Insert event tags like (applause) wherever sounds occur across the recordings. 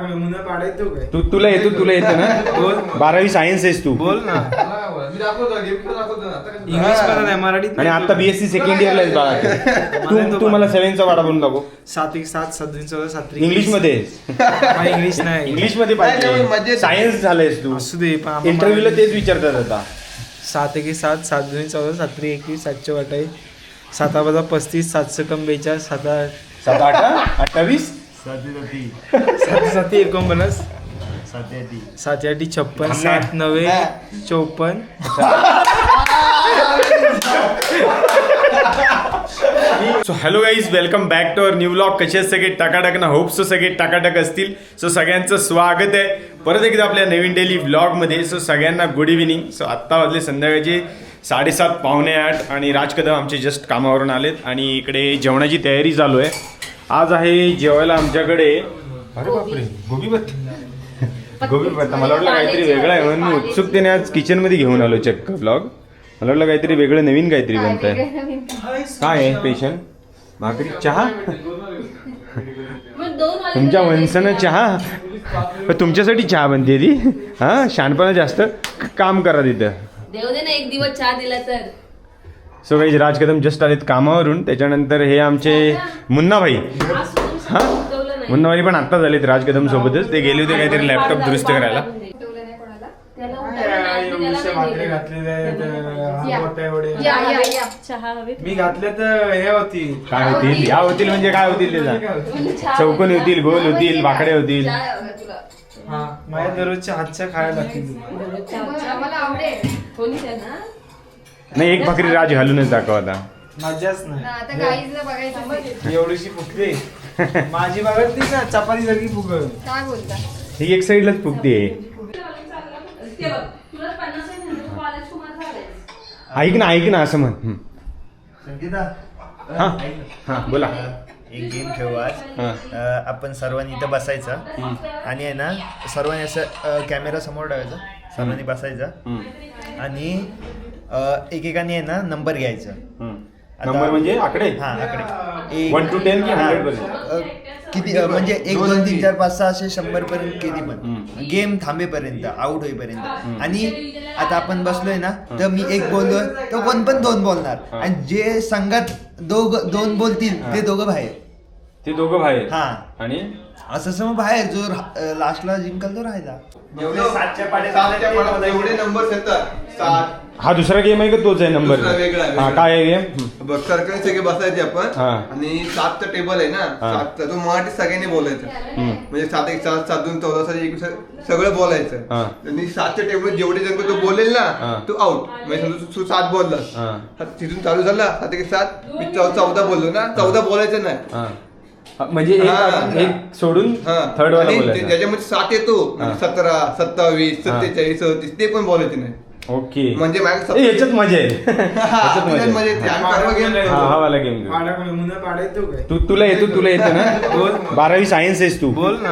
नमुना पाडायचो काय? तू तुला येतो तुला येतो ना? बारावी सायन्स आहेस तू. बोल ना. मी दाखवतो गेम दाखवतो. ना आता कसं- इंग्लिश पण मराठीत आणि आता बीएससी सेकंड इयरला आहेस बाळा. तू तू मला सेव्हनचा वाडा बनून दाखव. सात एक सात सात दोन चौदा सात त्रिक इंग्लिशमध्ये (laughs) हा, इंग्लिश नाही. इंग्लिशमध्ये नाही, नाही, मजा पाहिजे. सायन्स झालंयस तू. असू दे पण आपण इंटरव्ह्यूला मराठी- तेच विचारतात आता. सात एक सात सात दोन चौदा सात त्रिक एकवीस सातशे वाटाई साता बाजा पस्तीस सातशे कम बेचाळीस सात आठ. सात आठ अठ्ठावीस? सात साती एकोणपन्नास सात आठी छप्पन सात नव्वे चौपन्न. So hello guys welcome back to our new blog कसे सगळे? टाकाटक ना होप सो सगळे टाकाटक असतील. सो सगळ्यांचं स्वागत आहे. परत एकदा आपल्या नवीन डेली ब्लॉगमध्ये सो सगळ्यांना गुड इव्हिनिंग सो आत्ता वाजले संध्याकाळचे साडेसात पावणे आठ आणि राज कदम आमचे जस्ट कामावरून आलेत. आणि इकडे जेवणाची तयारी चालू आहे. आज आहे जेवायला आमच्याकडे. अरे बापरे गोबी बत्ता गोबी बत्ता मला वाटलं काहीतरी वेगळं आहे म्हणून मी उत्सुकतेने आज किचनमध्ये घेऊन आलो चक्क ब्लॉग मला वाटलं काहीतरी वेगळं नवीन काहीतरी बनत आहे काय? आहे पेशंट भाकरी चहा? तुमच्या वंशानं चहा? पण तुमच्यासाठी चहा बनते ती. हा शहाणपणा जास्त. काम करा तिथं. देऊ दे ना एक दिवस चहा दिला तर. सो काही राज कदम जस्ट आलेत कामावरून. त्याच्यानंतर हे आमचे मुन्नाभाई. हा? मुन्नाभाई पण आत्ता झालेत राज कदम सोबतच. ते गेले होते काहीतरी लॅपटॉप दुरुस्त करायला. मी घातले तर हे होती काय होतील? या होतील म्हणजे काय होतील चौकोनी. होतील, गोल होतील, वाकडे होतील. हा माझ्या दररोजच्या हातच्या खायला लागतील. नाही एक भाकरी राज घालूनच दाखव आता. मजाच नाही. आता गाईजला बघायचं म्हणजे. एवढीशी फुकते माझी बघत चपाती सारखी फुगल काय बोलता? ही एक साईडलाच फुगते. ते बघ, तुला पन्नास आहे तू बालाजी कुमार झालायस. ऐक ना ऐक ना असं म्हण. हं. हा हा बोला. एक गेम खेळू आज. हा. अ, आपण सर्वांनी इथं बसायचं. आणि आहे ना सर्वांनी असं कॅमेरा समोर ठेवायचा. सर्वांनी बसायचं. आणि एकेकाने आहे ना नंबर घ्यायचा. हं. नंबर म्हणजे आकडे? हा आकडे. 100 पर्यंत? अ, किती म्हणजे एक दोन तीन चार पाच सहा असे शंभर पर्यंत किती पण. गेम थांबेपर्यंत आउट होईपर्यंत. आणि आता आपण बसलोय ना तर मी एक बोललोय तर कोण पण दोन बोलणार. आणि जे संघात दोघ दोन बोलतील ते दोघं बाहेर. ते दोघं बाहेर. हा. आणि? असं समज बाहेर जो लास्टला जिंकल तो राहिला. जेवढे सातच्या पाड्यात जेवढे नंबर येतात. सात. हा दुसरा गेम आहे का? तोच आहे नंबर दुसरा वेगळा आहे, हा वेगळा. काय आहे गेम बघ सरकारी सगळे बसायचे आपण. हा. आणि सातचं टेबल आहे ना. हा. सातचा. तो मराठी सगळ्यांनी बोलायचं. म्हणजे सात एक सात सात दोन चौदा सात एक स- सगळं बोलायचं. हा. आणि सातच्या टेबल जेवढे जण तो बोलेल हा. ना तो आउट म्हणजे समजा तू- तू सात बोललास हा. सात- तिथून चालू झाला. सात एक सात. मी चौ- चौदा बोललो ना. चौदा बोलायचं नाही. हा. म्हणजे एक हा. एक सोडून हा. थर्ड वाला आणि ते- बोलायचा ज्याच्यामध्ये सात येतो म्हणजे. सतरा सत्तावीस. सत्तेचाळीस सदतीस ते पण बोलायचे नाही. ओके. म्हणजे माझ्या ए, याच्यात (laughs) मजा आहे. याच्यात मजा म्हणजे आहे. आम्ही परवा गेलो हा हा वाला गेम. पाडा नमुना पाडायचो काय? तू तुला येतो तुला येतो ना. बारावी सायन्स आहेस तू. बोल ना.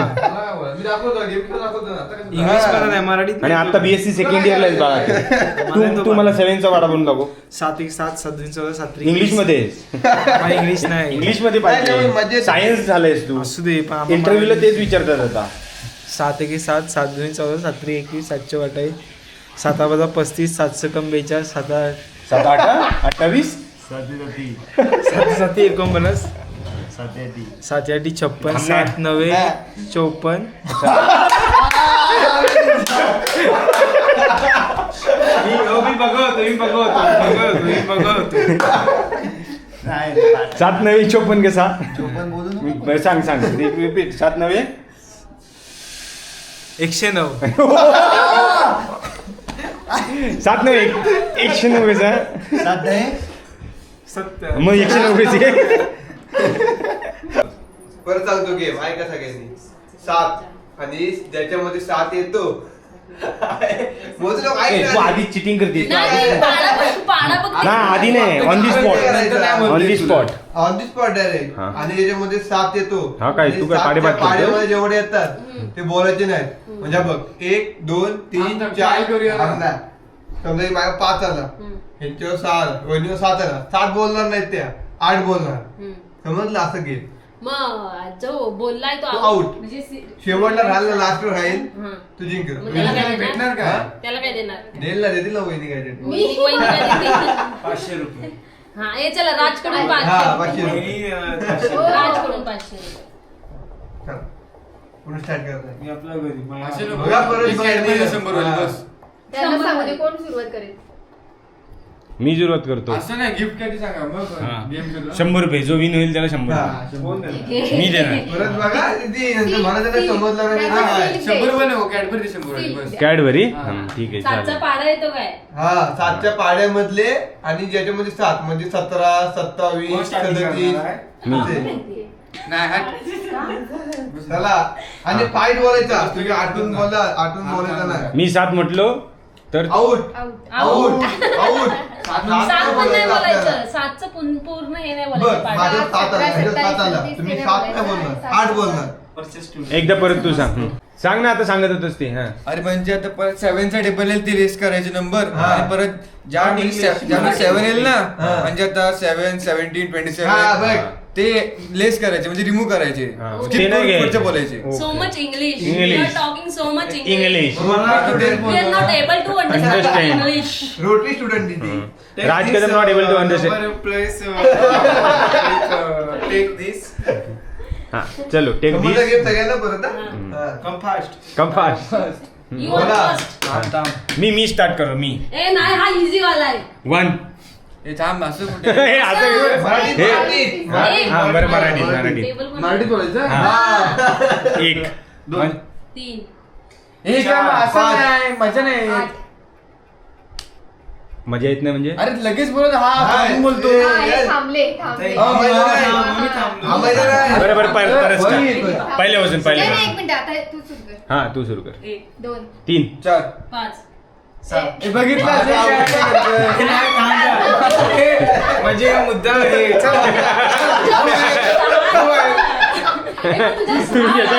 इंग्लिश पण आहे मराठीत आणि आता बीएससी सेकंड इयरला आहेस बाळा. तू (laughs) तू मला सेव्हनचा वाडा बनून दाखव. सात एक सात सात दोन चौदा सात इंग्लिशमध्ये हा, इंग्लिश नाही. इंग्लिशमध्ये नाही, नाही, पाहिजे. सायन्स झालंयस तू. असू दे इंटरव्ह्यूला तेच विचारतात आता. सात एक सात सात दोन चौदा सात त्रिक एकवीस सातशे वाटाई साता बाजा पस्तीस सातशे कम बेचाळीस सात आठ सात आठ अठ्ठावीस? सात साती एकोणपन्नास. सात आठी छप्पन सात चौपन्न. मी बघवतो सात नवे चोपन्न कसा? चोपन बोलू नको. बरं, सांग सांग. रिपीट सात नवे? एकशे नऊ. सात नवे एक- एकशे नऊ कसा? सात सत्य मग एकशे नऊ कसे? परत सांगतो गेम ऐका सगळ्यांनी? सात. आणि ज्याच्यामध्ये सात येतो. मोजलो तू आधी? चिटिंग करते नाही. ना आधी नाही. On the spot on the spot on the spot direct हा. आणि ज्याच्यामध्ये सात येतो. हा काय, आणि तू काय सातच्या करतोय? जेवढे येतात ते बोलायचे नाहीत. म्हणजे बघ एक दोन तीन चार. नाही. समजा हे माझ्या पाच आला. ह्यांच्यावर सहा आला. वहिनीवर सात आला. सात बोलणार नाहीत त्या. आठ बोलणार. हम्म. समजलं असं गेम मग जो बोललाय तो तो out. out. म्हणजे सी- शेवटला राहिला लास्ट राहील हा. तू जिंकल मग त्याला काय भेटणार देणार का त्याला काय देणार देईल ना देतील ना वहिनी काय. वहिनी-? पाचशे रुपये हा हे चला राजकडून हा पाचशे पाचशे अं, पाचशे हो. राजकडून पाचशे. पुढे स्टार्ट करताय मी आपल्या घरी पाचशे बघा रुपये. परत एक बघा. ऍडमिट शंभर हा. बस त्यांना सांगू दे कोण सुरुवात करेल मी सुरुवात करतो असं नाही गिफ्ट काय ते सांगा मग हा. गेम खेळू शंभर रुपये जो विन होईल त्याला शंभर हा, रुपये. शंभर. कोण देणार? मी देणार परत बघा ती मला जर समजलं नाही हा, हा. हा. शंभर कॅडबरी शंभर होईल, बस कॅडबरी हा. ठीक आहे सातचा चालेल पाडा येतो काय हा सातच्या पाड्यामधले आणि ज्याच्यामध्ये सात म्हणजे सतरा कोण सत्तावीस starting सदतीस करणार आहे? मी. असे. नाही हट चला आणि फाईट बोलायचा तुम्ही आठवून बोला आठवून बोलायचा नाही मी सात म्हटलो तर आऊट आउट आऊट आऊट सात पण नाही बोलायचं. सातचं पूर्ण पूर्ण हे नाही बोलायचं. सात आला. सतरा, ह्याच्यात सात आला. तुम्ही सात नाही तीस, बोलणार आठ बोलणार. एकदा परत तू सांग. सांग ना आता सांगत होतस ते हा. अरे म्हणजे आता परत सेव्हनचा टेबल येईल ती रेस करायचे नंबर हा. आणि परत ज्या हा, वेळी सेव्हन येईल ना हा. म्हणजे आता सेव्हन सेव्हन्टीन ट्वेंटी हा, बघ. ते लेस करायचे म्हणजे रिमूव्ह करायचे. हा. Skip ते नाही करून घ्यायचे. पुढचे बोलायचे. So much English English. Talking so much English English we are not able to understand Understand. English rotary student ती Raj Kadam not able to understand place take this हा चलो टेक दिस सगळ्यांना परत. कम फास्ट कम फास्ट मी मी start करो मी. ए नाही हा इझी वाला आहे. वन (laughs) हे थांब असं कुठे? हे असं मराठीत, हे- मराठीत. हा, हा, बरं मराठीत मराठीत. मराठीत टेबल पण मराठीत बोलायचं? हा. एक दोन तीन. हे काय मग असं पाच. नाही मजा नाही. आठ. मजा येत नाही म्हणजे? अरे लगेच बोलत हा हा, थांबून बोलतो. हे- हा, हे थांबले थांबले. हा, माहिती नाही. हा, मी थांबलो. हा, माहिती नाही. बरं बरं पर- परत होईल. start. पहिल्यापासून नाही, नाही, एक पहिल्यापासून मिनिट आता तू सुरू कर. हा तू सुरू कर. एक दोन. तीन. चार. पाच. बघितलं म्हणजे मुद्दा हे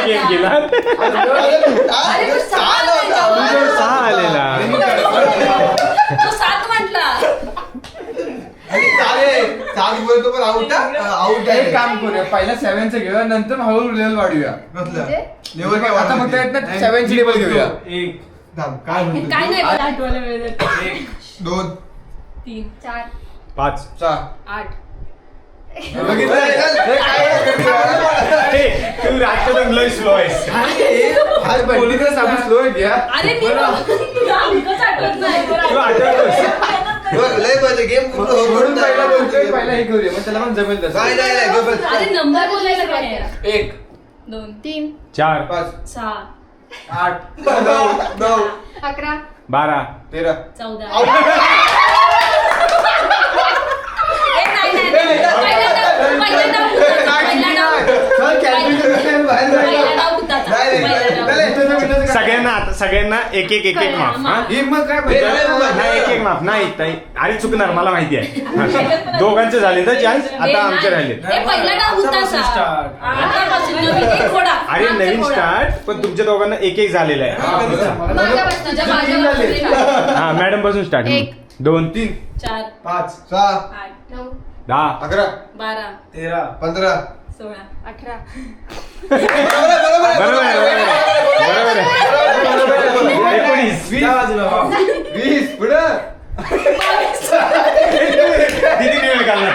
गेम केला? सहा आलेला. तो सात म्हटला. आणि चालेल सात बोलतो पण आउट आउट एक आहे. काम करूया. पहिला सेव्हनचं घेऊया नंतर हळूहळू लेवल वाढूया. कसलं? म्हणजे? लेवल काय आता फक्त वाढवते? येत ना सेव्हनची लेवल घेऊया. एक थांब, काय म्हणतो काय तू? नाही मला आठवायला वेळ. एक दोन. तीन चार. पाच. सहा. आठ. हे बघितलं हे, काय हे, तू राजकदम लय स्लो आहेस. आज अरे मी तुला अंकच आठवत नाही. तू आठवतोस बघ, लय पाहिजे गेम म्हणून पहिला बोलतोय नाही पहिला हे करूया मग त्याला पण जमेल नाही तसं नाही गप्प बस. अरे नंबर बोलायला काय आहे? एक. दोन. तीन. चार. पाच. सहा. आठ नऊ नऊ अकरा बारा तेरा चौदा ए, नाही, नाही, नाही. बाहेर. सगळ्यांना आता सगळ्यांना एक एक एक एक माफ हा? ही मग काय एक एक माफ. नाही ताई अरे चुकणार मला माहिती आहे. (laughs) हा. दोघांचे झाले तर चान्स आता आमचे. राहिले. पहिला. आतापासून नवीन एक घोडा. अरे नवीन घोडा. स्टार्ट पण तुमच्या दोघांना एक एक झालेला आहे. माझ्यापासून तुझ्या हा मॅडमपासून स्टार्ट एक. दोन तीन. चार पाच सहा आठ नऊ दहा. अकरा बारा तेरा पंधरा सोळा अठरा. बरोबर बरोबर बरोबर आहे बरोबर आहे बरोबर आहे एकोणीस. त्या बाजूला वा. वीस पुढं किती वेळ काढला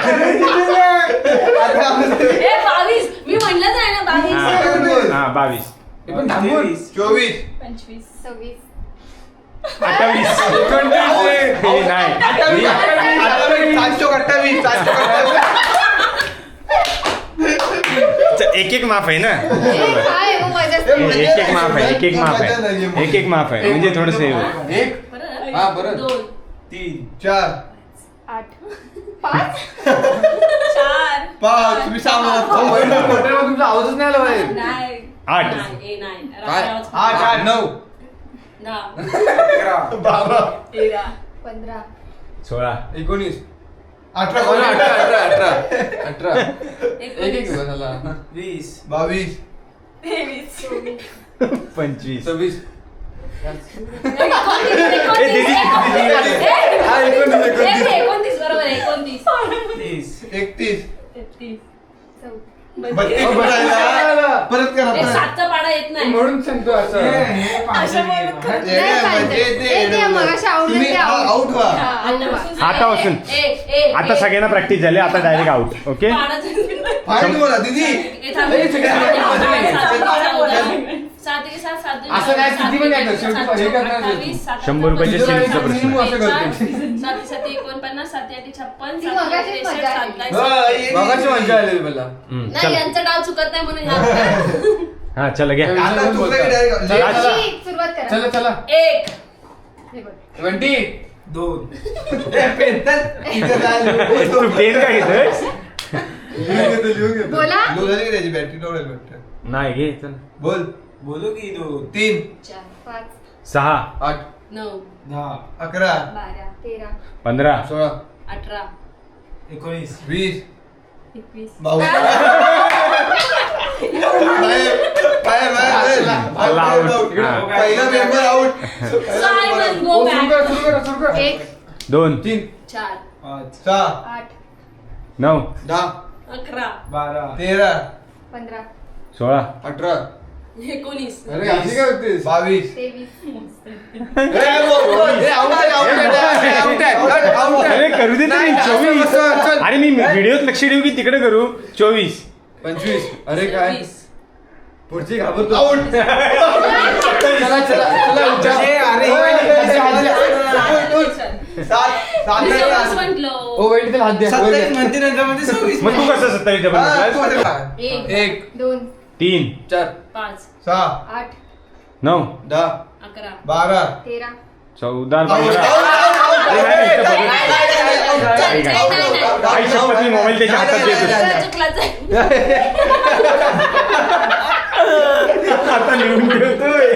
ए बावीस. मी म्हणलंच आहे ना बावीस. हा. बावीस. हे पण थांबून. तेवीस. चोवीस. पंचवीस. सव्वीस. अठ्ठावीस. हे नाही. अठ्ठावीस. अठ्ठावीस. अठ्ठावीस. एक एक माफ आहे ना? काय हे एक एक माफ आहे एक एक माफ आहे. एक एक माफ आहे. म्हणजे थोडस एक हा, परत. दोन. तीन चार. आठ. पाच? चार. पाच. तुम्ही सहा तुमचा आवाजच नाही आला बाहेर. नाही आठ. नाही, ए, नाही. काय? आठ आठ नऊ. दहा. (laughs) अकरा. बारा. तेरा. पंधरा. सोळा. एकोणीस. अठरा अठरा अठरा अठरा अठरा. अठरा. एक एक घेऊया त्याला वीस. बावीस. तेवीस. पंचवीस. सव्वीस. ए, दीदी, एकोणतीस, दीदी, एकोणतीस. हा, एकोणतीस, एकोणतीस. ए, एकोणतीस बरोबर आहे, एकोणतीस. तीस. एकतीस. तेहतीस चौ बत्तीस. बोलायला. परत करा ए, परत. सातचा पाडा येत नाही म्हणून सांगतो असं हे म्हणजे मगाशी. आउट व्हा. आतापासून- आता. सगळ्यांना प्रॅक्टिस झाली आता डायरेक्ट आउट ओके बोला दीदी ए, असं नाही, सात, किती पण काय कर, सात, शेवटी सात, हे करणार नाही. अठ्ठावीस, सात, शंभर रुपयाचे शेअरचा प्रश्न. minimum असं करते. सात सात एकोणपन्नास सात आठ छप्पन ती मगाशीच मजा आली. मगाची मजा आलेली मला हम्म, नाही चला यांचा डाव चुकत नाही म्हणून ह्या- (laughs) हा चला घ्या. आता direct- चला, चला. शी, सुरुवात करा. चला चला. एक. हे बघ. ट्वेंटी. दोन. ए. इथे काय लिहून तू पेन काय घेतोयस? घेतो, लिहून घेतो. बोला. लो झाली की त्याची वाटतं. नाही घे चल. बोल. बोलू की दोन तीन. चार पाच. सहा. आठ. नऊ. दहा. अकरा. बारा तेरा. पंधरा. सोळा. अठरा. एकोणीस. वीस. एकवीस. भाऊ (laughs) एक दोन तीन चार पाच सहा आठ नऊ दहा अकरा बारा तेरा पंधरा सोळा अठरा एकोणीस अरे अशी काय होतेस बावीस अरे करू दे तरी चोवीस अरे मी व्हिडिओत लक्ष देऊ की तिकडे करू चोवीस पंचवीस अरे काय. पुढची घाबरतो Out. चला चला चला उठा. अरे, अरे, ओय, असे हात द्या. सात सात मी आहे, सव्वीस सात. म्हंटलो ओ वेट हात द्या वर सत्तावीस द्या. म्हणते नंतर मध्ये सव्वीस मग तू कसं सत्तावीस डबल हा, तू म्हटलास? म्हणते का? एक एक दोन तीन चार पाच सहा आठ नऊ दहा अकरा बारा तेरा चौदा पंधरा out, out, out. अरे, नाही, नाही, नाही, नाही, नाही, नाही, नाही, नाही, आई मोबाईल त्याच्या हातात देतो. नाही, आता लिहून ठेवतोय.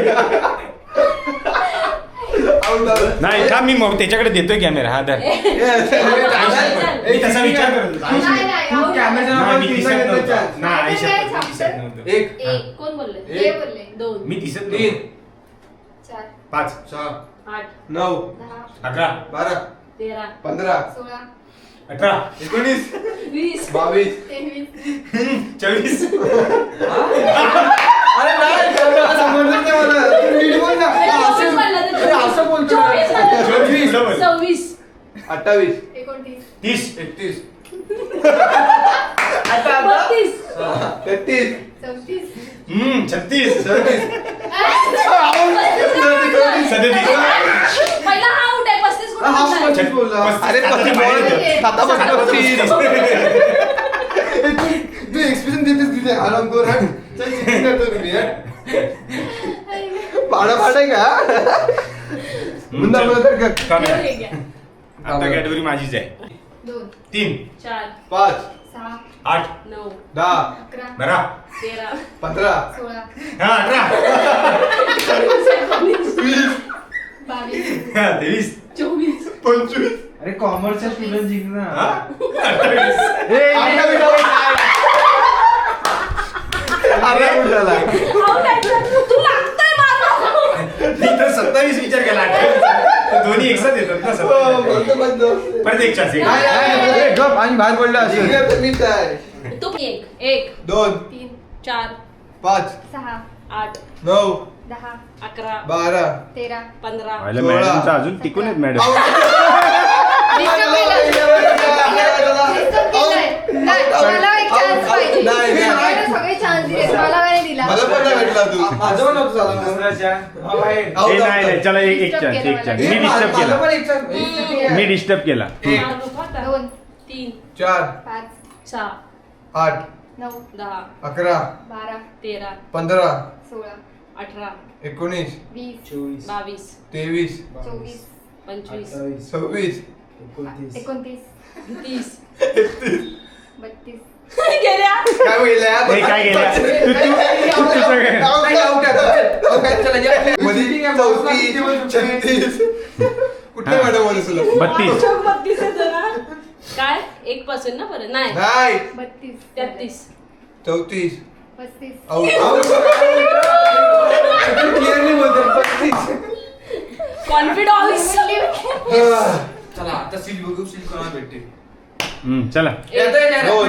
नाही का मी मग त्याच्याकडे देतोय कॅमेरा हा धर. मी तसा विचार करत होतो. नाही नाही तू out. कॅमेरा नाही, मी दिसत नव्हतो. नाही, आई दिसत नव्हतो. एक एक कोण बोलले हे बोलले दोन मी दिसत तीन नव्हतो. चार पाच सहा आठ नऊ दहा अकरा बारा तेरा. पंधरा. सोळा. अठरा. एकोणीस. वीस. बावीस. तेवीस. चोवीस अरे नाही त्याला समजलं नाही मला. तू नीट बोल ना. चोवीस म्हणलं तर अरे असं बोलतो. चोवीस म्हणलं. सव्वीस. अठ्ठावीस. एकोणतीस. तीस. एकतीस. (laughs) बत्तीस. तेहतीस. चौतीस. हम्म छत्तीस. सदतीस. (laughs) सदतीस. पहिला हा हा, बोलला. अरे बोल. आता तू- एक्सपिरियन्स देतेस तिथे आराम कर हट. चल, चिटिंग करतो तुम्ही हट. पाडा पाडा का कर. कमी. आता कॅटेगरी माझीच आहे दोन तीन चार पाच सहा आठ नऊ दहा अकरा बारा तेरा पंधरा सोळा हा अठरा (laughs) वीस बावीस. हा, तेवीस. चोवीस. पंचवीस. अरे कॉमर्सचा स्टुडंट जिंकना हा? अठ्ठावीस तू लागतोय मला. मी तर सत्तावीस विचार केला अठ्ठावीस दोन्ही एकसाथ येतात ना हो, सत्तावीस एक नाही, नाही. ए, गप आणि बाहेर पडला असेल तर मीच आहे तू एक. एक. दोन. तीन चार. पाच. सहा. आठ. नऊ. दहा अकरा बारा. तेरा पंधरा. सोळा. अजून टिकून आहेत मॅडम. केलंय. नाही, मला पण भेटला तू. माझं पण नव्हतं झालं. दुसऱ्याच्या हा, बाहेर. ए. चला एक एक चान्स एक चान्स. मी डिस्टर्ब माझं पण केला एक. एक. मी डिस्टर्ब केला. दोन. तीन चार. पाच. सहा. आठ. नऊ. दहा. अकरा. बारा. तेरा. पंधरा. सोळा. अठरा. एकोणीस. वीस. चोवीस. बावीस. तेवीस. चोवीस. पंचवीस. अठ्ठावीस. सव्वीस. एकोणतीस. एकोणतीस. तीस. (laughs) बत्तीस. गेल्या. काय हे काय गेल्या? तू- काय? कुठे मॅडम बोलू तुला? बत्तीस. बत्तीस आहे जरा. काय? एक पासून ना परत नाही. नाही. बत्तीस. तेहतीस. चौतीस. पस्तीस. आउट (laughs) कॉन्फिडन्स चला आता बघू कोणाला भेटते हम्म, चला दोन.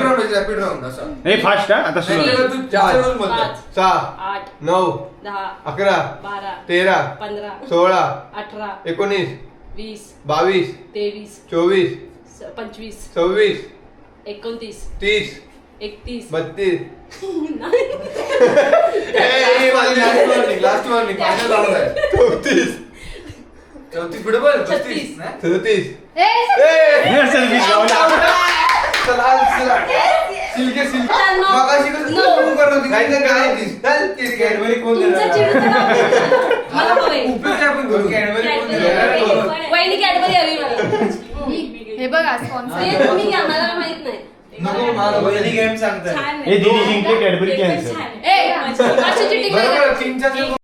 असं हे फास्ट हा आता सुरू नाही, तू चार. चार बोलतो. पाच सहा आठ नऊ दहा अकरा बारा तेरा पंधरा सोळा अठरा एकोणीस वीस बावीस तेवीस चोवीस स- पंचवीस सव्वीस एकोणतीस तीस एकतीस बत्तीस लास्ट वॉर्निंग फायनल राऊंड आहे चौतीस चौतीस पुढे बोल छत्तीस. पस्तीस? सदतीस ए, हे selfish लावला. चला चला सिल्के सिल्के त्र्याण्णव, मगाशी कसं नऊ. तू करत होती? नाही तर काय? चल, कॅडबरी कोण तुमचा देणार? चिडू नका. मला हवंय. उपयोग काय आपण करू कॅडबरी कोण देणार? हवी. वहिनी कॅडबरी हवी मला ही- हे बघा स्पॉन्सर तुम्ही घ्या मला माहीत नाही नको मला गेम सांगतात छान हे दीदी जिंकले कॅडबरी आहे. ए, (laughs) टिक बरोबर